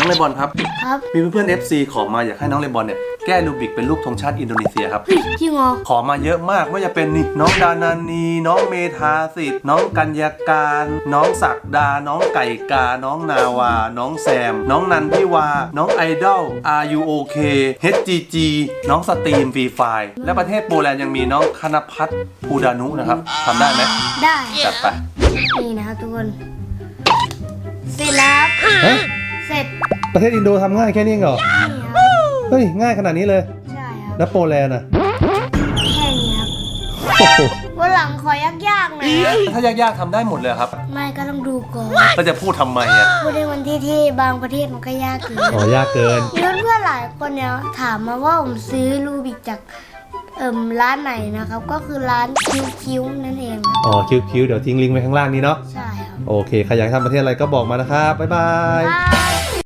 น้องเลบอนครับ ครับมีเพื่อนๆ FC ขอมาอยากให้น้องเลบอนเนี่ยแก้รูบิกเป็นรูปธงชาติอินโดนีเซียครับเฮ้ยจริงเหรอขอมาเยอะมากไม่ว่าจะเป็นนี่น้องดานานี น้องเมธาสิทธิ์น้องกัญญาการ น้องศักดา น้องไก่กา น้องนาวา น้องแซม น้องนันทิวา น้องไอดอล RUOK HGG น้องสตรีมฟรีไฟและประเทศโปแลนด์ยังมีน้องคณพัฒน์ภูดานุนะครับทำได้ไหมได้จัดไป นี่นะครับทุกคน ประเทศอินโดทำง่ายแค่นี้เหรอนี่ครับเฮ้ย ง่ายขนาดนี้เลย ใช่ครับ แล้วโปแลนด์อะ แค่นี้ครับโอ้โหวันหลังขอยากๆหน่อยนะถ้ายากๆทำได้หมดเลยครับ ไม่ก็ต้องดูก่อนก็จะพูดทำไมอะ พูดในวันที่ที่บางประเทศมันก็ยากเกินอ๋อยากเกิน มีเพื่อนๆหลายคนเนี่ยถามมาว่าผมซื้อรูบิกจากเอิ่มร้านไหนนะครับ ก็คือร้านคิวคิวนั่นเองครับอ๋อคิวๆเดี๋ยวทิ้งลิงก์ไว้ข้างล่างนี้เนาะ ใช่ครับ โอเค ใครอยากให้ทำประเทศอะไรก็บอกมานะครับ บ๊ายบาย บาย